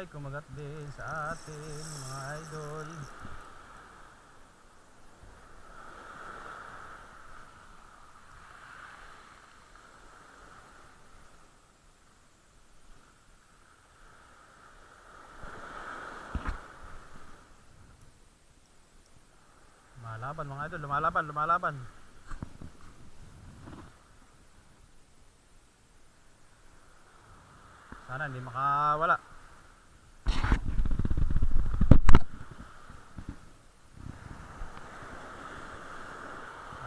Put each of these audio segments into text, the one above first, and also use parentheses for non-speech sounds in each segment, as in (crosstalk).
ay kumagat din sa atin mga idol. Lumalaban mga idol, lumalaban, lumalaban. Sana hindi makawala.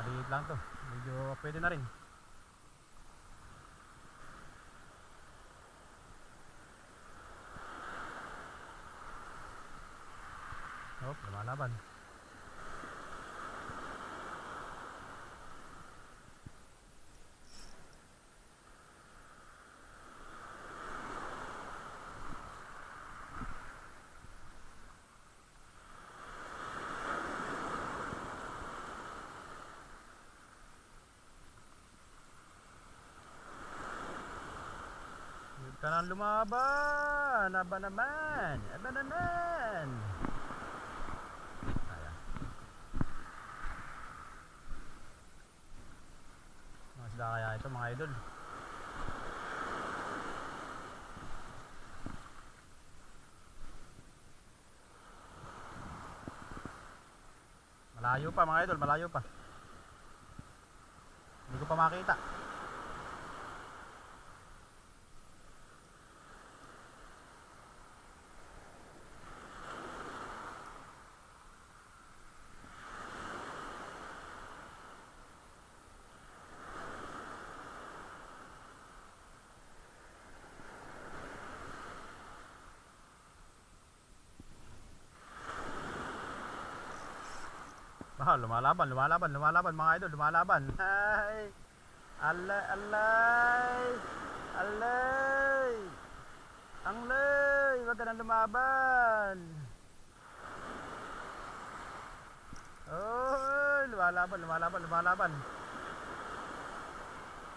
Maliit lang to. Medyo pwede na rin. Oh, lumalaban. Huwag ka nang lumaban. Aba naman. Aba naman. Ayan. Mga isda kaya ito mga idol. Malayo pa mga idol, malayo pa. Hindi ko pa makita. Bah, lumalaban, lumalaban, lumalaban mga idol, lumalaban. Ay. Alay, alay. Alay. Ang lay, wag ka nang lumaban. Oy, lumalaban, lumalaban, lumalaban.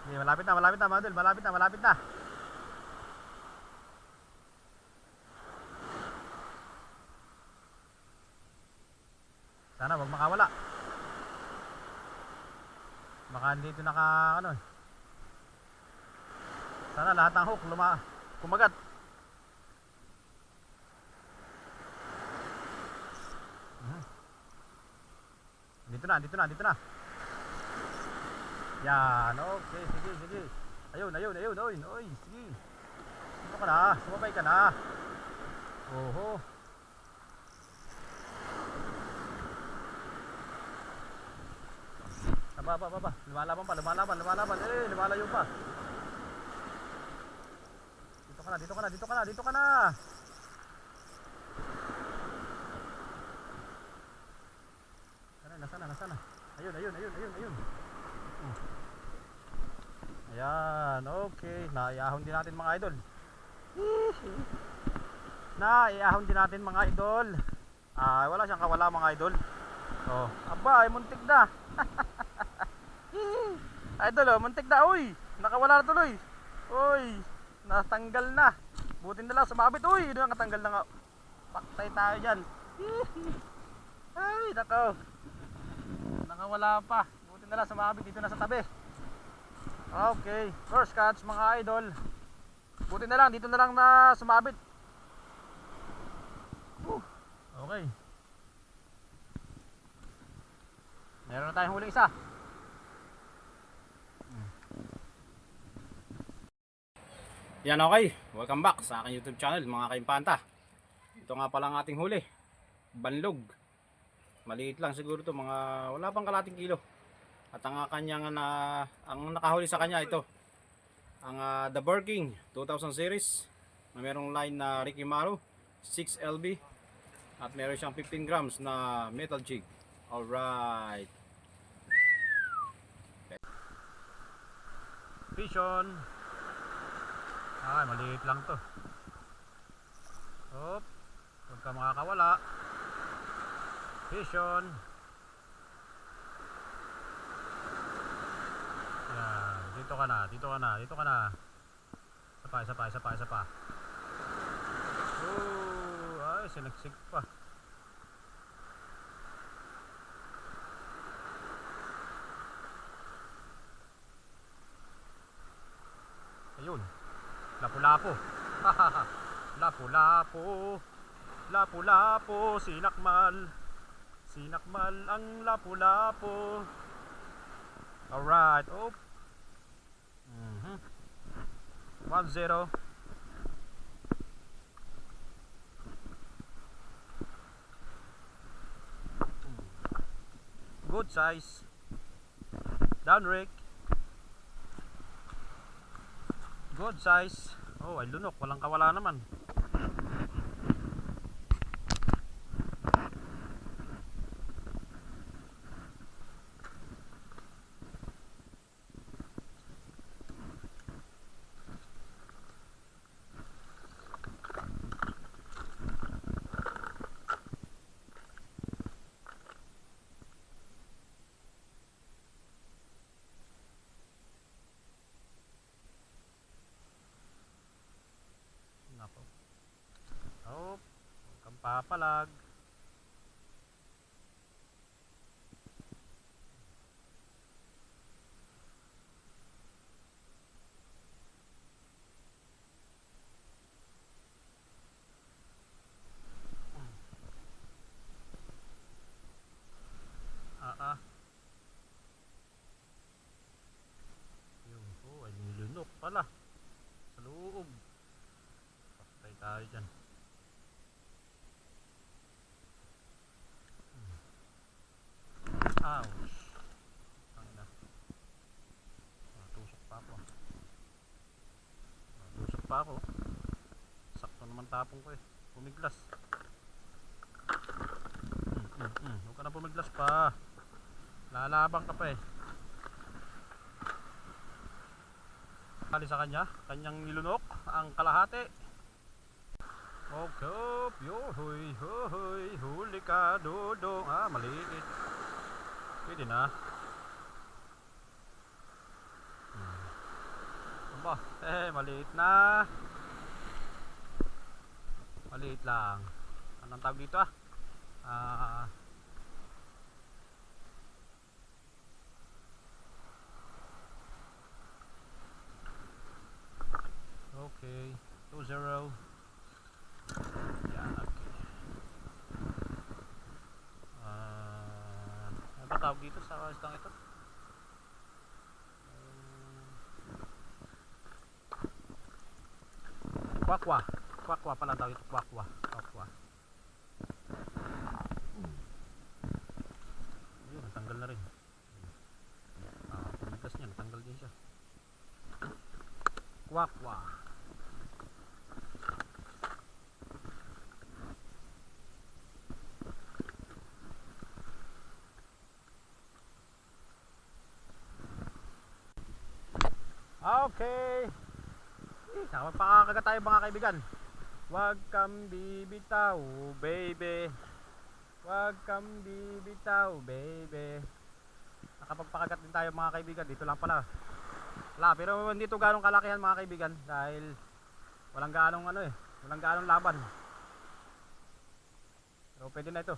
Hindi, malapit na, malapit na mga idol, malapit na, malapit na. Sana wag makawala. Baka dito naka ano eh. Sana lahat ng hook luma kumagat. Mhm. Dito na, dito na, dito na. Yan, okay, sige, sige. Ayun, ayun, ayun, ayun, oy, sige. Dito ka na, sumabay ka na. Oho. Aba, aba, aba, aba. Lumalaban pa, lumalaban, lumalaban. Eh, lumalayo pa. Dito ka na, dito ka na, dito ka na, dito ka na. Sana, nasana, nasana. Ayun, ayun, ayun, ayun, ayun. Ayan, okay. Naiahon din natin mga idol. Naiahon din natin mga idol. Ah, wala siyang kawala mga idol. Oh, aba, ay muntik na. (laughs) Idol, oh, muntik na, uy. Nakawala na tuloy. Uy, natanggal na. Buti na lang sumabit. Uy, nakatanggal na nga. Paktay tayo dyan. (laughs) Ay, nako. Nakawala pa. Buti na lang sumabit dito na sa tabi. Okay, first catch mga idol. Buti na lang, dito na lang na sumabit. Whew, Okay. Meron na tayong huling isa. Yan okay, welcome back sa aking YouTube channel mga kaimpanta. Ito nga pala ang ating huli. Banlog. Maliit lang siguro to mga wala pang kalating kilo. At ang kanyang na ang nakahuli sa kanya ito. Ang ah, The Burking 2000 series na merong line na Ricky Maro 6 LB at meron siyang 15 grams na metal jig. Alright. Vision. Ay, maliit lang to. Hop. Huwag ka makakawala. Vision. Yan. Dito ka na. Dito ka na. Dito ka na. Isa pa, isa pa, isa pa, isa pa. Siksik pa. Ayun. Lapu-lapo. (laughs) Lapu-lapo. Lapu-lapo. Sinakmal. Sinakmal ang lapu-lapo. Alright. Oh. Mhm. 1-0. Good size. Down Rick. Good size. Oh, ay lunok. Walang kawala naman. Nako. Oh, huwag kang papalag. Ah ah. Yung oh, ay nilunok pala. Sa loob. Patay tayo dyan. Ouch. Ang na. Natusok pa ako. Natusok pa ako. Tapong ko eh. Pumiglas. Mm, mm, mm. Huwag ka na pumiglas pa. Lalabang ka pa eh. Kali sa kanya, kanyang nilunok ang kalahati. Okay, yo, hoy, hoy, huli ka, dodong. Ah, maliit. Pwede na. Hmm. Aba, eh, maliit na. Maliit lang. Anong tawag dito ah? Ah, Okay, 2-0. Yan, okay. Ah, ano tawag dito sa isang ito? Kwakwa. Kwakwa pala tawag ito. Kwakwa. Kwakwa. Yun, natanggal na rin. Ah, pumigas niya, natanggal din siya. Kwakwa. Okay. Nakapagpakakagat tayo mga kaibigan. Huwag kang bibitaw, baby. Huwag kang bibitaw, baby. Nakapagpakagat din tayo mga kaibigan. Dito lang pala. Wala, pero hindi to ganong kalakihan mga kaibigan dahil walang ganong ano eh, walang ganong laban. Pero pwede na ito.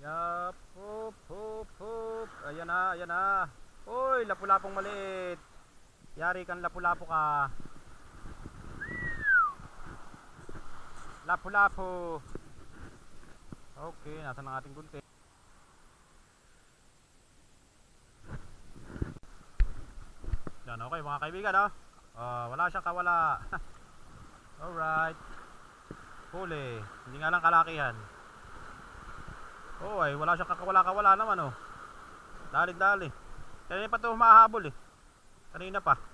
Yup, hop, hop, hop. Ayan na, ayan na. Uy, lapu-lapong maliit. Yari kang lapu-lapo ka. Lapu-lapo. Okay, nasa ang ating gunting. Yan, okay mga kaibigan, oh. Ah, wala siyang kawala. (laughs) Alright. Huli. Hindi nga lang kalakihan. Oh, ay wala siyang kakawala-kawala naman, oh. Dali-dali. Kanina pa ito humahabol, eh. Kanina pa.